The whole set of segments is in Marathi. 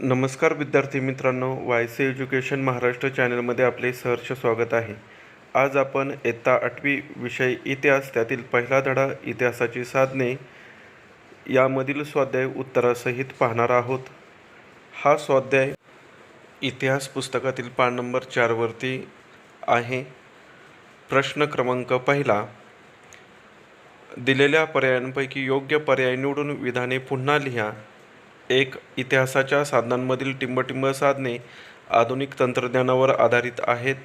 नमस्कार विद्यार्थी मित्रांनो वाय सी एज्युकेशन महाराष्ट्र चॅनलमध्ये आपले सहर्ष स्वागत आहे. आज आपण इयत्ता आठवी विषय इतिहास त्यातील पहिला धडा इतिहासाची साधने यामधील स्वाध्याय उत्तरासहित पाहणार आहोत. हा स्वाध्याय इतिहास पुस्तकातील पान नंबर चारवरती आहे. प्रश्न क्रमांक पहिला. दिलेल्या पर्यायांपैकी योग्य पर्याय निवडून विधाने पुन्हा लिहा. एक इतिहासाच्या साधनांमधील टिंबटिंब साधने आधुनिक तंत्रज्ञानावर आधारित आहेत.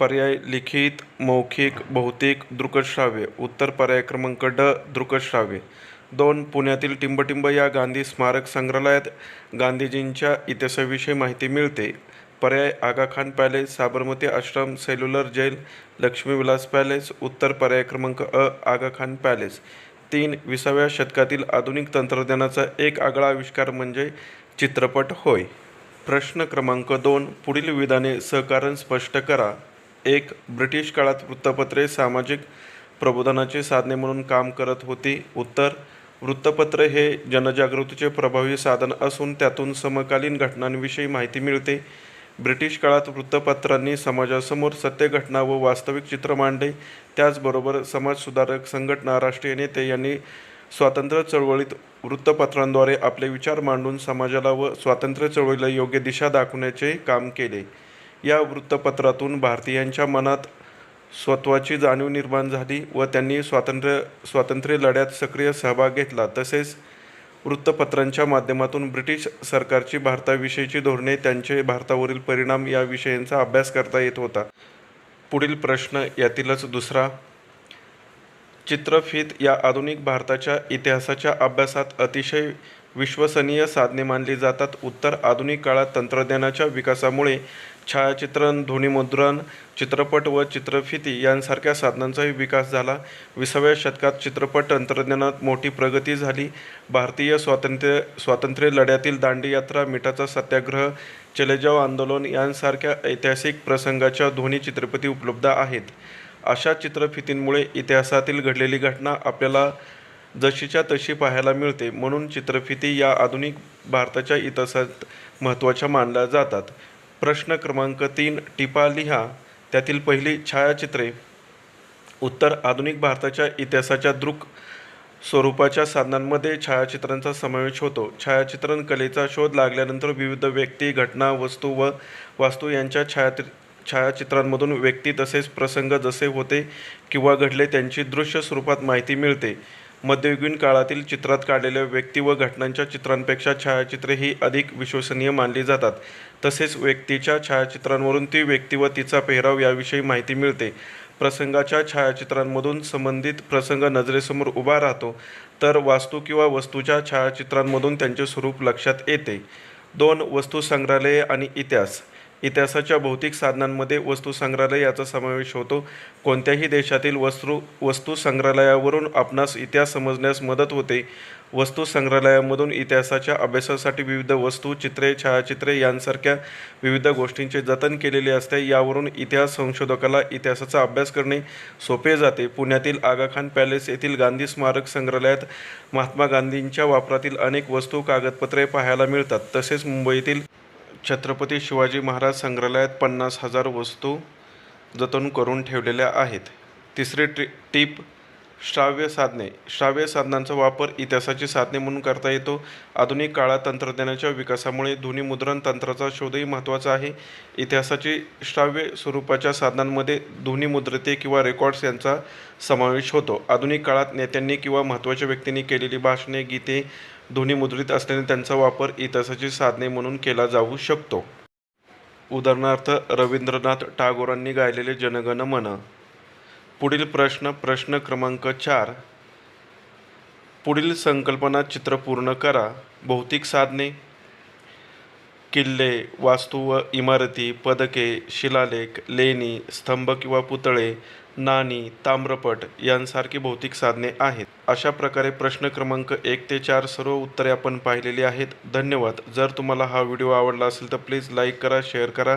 पर्याय लिखित मौखिक भौतिक दृकश्राव्य उत्तर पर्याय क्रमांक ड दृकश्राव्य दोन पुण्यातील टिंबटिंब या गांधी स्मारक संग्रहालयात गांधीजींच्या इतिहासाविषयी माहिती मिळते. पर्याय Aga Khan palace Sabarmati Ashram cellular jail Laxmi Vilas palace उत्तर पर्याय क्रमांक अ आगा खान पॅलेस. तीन विसाव्या शतकातील आधुनिक तंत्रज्ञानाचा एक आगळा आविष्कार म्हणजे चित्रपट होय. प्रश्न क्रमांक दोन पुढील विधाने सहकारण स्पष्ट करा. एक ब्रिटिश काळात वृत्तपत्रे सामाजिक प्रबोधनाचे साधने म्हणून काम करत होती. उत्तर वृत्तपत्र हे जनजागृतीचे प्रभावी साधन असून त्यातून समकालीन घटनांविषयी माहिती मिळते. ब्रिटिश काळात वृत्तपत्रांनी समाजासमोर सत्य घटना व वास्तविक चित्र मांडले. त्याचबरोबर समाजसुधारक संघटना राष्ट्रीय नेते यांनी स्वातंत्र्य चळवळीत वृत्तपत्रांद्वारे आपले विचार मांडून समाजाला व स्वातंत्र्य चळवळीला योग्य दिशा दाखवण्याचे काम केले. या वृत्तपत्रातून भारतीयांच्या मनात स्वत्वाची जाणीव निर्माण झाली व त्यांनी स्वातंत्र्य स्वातंत्र्य लढ्यात सक्रिय सहभाग घेतला. तसेच वृत्तपत्रांच्या माध्यमातून ब्रिटिश सरकारची भारताविषयीची धोरणे त्यांचे भारतावरील परिणाम या विषयांचा अभ्यास करता येत होता. पुढील प्रश्न यातीलच दुसरा. चित्रफित या आधुनिक भारताच्या इतिहासाच्या अभ्यासात अतिशय विश्वसनीय साधने मानली जातात. उत्तर आधुनिक काळात तंत्रज्ञानाच्या विकासामुळे छायाचित्रण ध्वनिमुद्रण चित्रपट व चित्रफिती यांसारख्या साधनांचाही विकास झाला. विसाव्या शतकात चित्रपट तंत्रज्ञानात मोठी प्रगती झाली. भारतीय स्वातंत्र्य स्वातंत्र्य लढ्यातील दांडी यात्रा मिठाचा सत्याग्रह चलेजाव आंदोलन यांसारख्या ऐतिहासिक प्रसंगाच्या ध्वनी चित्रपटी उपलब्ध आहेत. अशा चित्रफितींमुळे इतिहासातील घडलेली घटना आपल्याला जशीच्या तशी पाहायला मिळते. म्हणून चित्रफिती या आधुनिक भारताच्या इतिहासात महत्त्वाच्या मानल्या जातात. प्रश्न क्रमांक तीन टिपा लिहा. त्यातील पहिली छायाचित्रे उत्तर आधुनिक भारताच्या इतिहासाच्या दृक स्वरूपाच्या साधनांमध्ये छायाचित्रांचा समावेश होतो. छायाचित्रण कलेचा शोध लागल्यानंतर विविध व्यक्ती घटना वस्तू व वास्तू यांच्या छायाचित्र छायाचित्रांमधून व्यक्ती तसेच प्रसंग जसे होते किंवा घडले त्यांची दृश्य स्वरूपात माहिती मिळते. मध्ययुगीन काळातील चित्रात काढलेल्या व्यक्ती व घटनांच्या चित्रांपेक्षा छायाचित्रे ही अधिक विश्वसनीय मानली जातात. तसेच व्यक्तीच्या छायाचित्रांवरून ती व्यक्ती व तिचा पेहराव याविषयी माहिती मिळते. प्रसंगाच्या छायाचित्रांमधून संबंधित प्रसंग नजरेसमोर उभा राहतो तर वास्तू किंवा वस्तूच्या छायाचित्रांमधून त्यांचे स्वरूप लक्षात येते. दोन वस्तू संग्रहालये आणि इतिहास. इतिहासाच्या भौतिक साधनांमध्ये वस्तू संग्रहालय याचा समावेश होतो. कोणत्याही देशातील वस्तू वस्तू संग्रहालयावरून आपणास इतिहास समजण्यास मदत होते. वस्तू संग्रहालयामधून इतिहासाच्या अभ्यासासाठी विविध वस्तू चित्रे छायाचित्रे यांसारख्या विविध गोष्टींचे जतन केलेले असते. यावरून इतिहास संशोधकाला इतिहासाचा अभ्यास करणे सोपे जाते. पुण्यातील आगाखान पॅलेस येथील गांधी स्मारक संग्रहालयात महात्मा गांधींच्या वापरातील अनेक वस्तू कागदपत्रे पाहायला मिळतात. तसेच मुंबईतील छत्रपती शिवाजी महाराज संग्रहालयात पन्नास हजार वस्तू जतन करून ठेवलेल्या आहेत. तिसरी टी टीप श्राव्य साधने. श्राव्य साधनांचा वापर इतिहासाची साधने म्हणून करता येतो. आधुनिक काळात तंत्रज्ञानाच्या विकासामुळे ध्वनिमुद्रण तंत्राचा शोधही महत्त्वाचा आहे. इतिहासाची श्राव्य स्वरूपाच्या साधनांमध्ये ध्वनिमुद्रिते किंवा रेकॉर्ड्स यांचा समावेश होतो. आधुनिक काळात नेत्यांनी किंवा महत्त्वाच्या व्यक्तींनी केलेली भाषणे गीते ध्वनिमुद्रित असल्याने त्यांचा वापर इतिहासाची साधने म्हणून केला जाऊ शकतो. उदाहरणार्थ रवींद्रनाथ टागोरांनी गायलेले जनगण मन. पुढील प्रश्न प्रश्न क्रमांक चार. पुढील संकल्पना चित्र पूर्ण करा. भौतिक साधने. किल्ले वास्तू व इमारती पदके शिलालेख लेणी स्तंभ किंवा पुतळे नाणी ताम्रपट यांसारखी भौतिक साधने आहेत. अशा प्रकारे प्रश्न क्रमांक एक ते चार सर्व उत्तरे आपण पाहिलेली आहेत. धन्यवाद. जर तुम्हाला हा व्हिडिओ आवडला असेल तर प्लीज लाईक करा शेअर करा.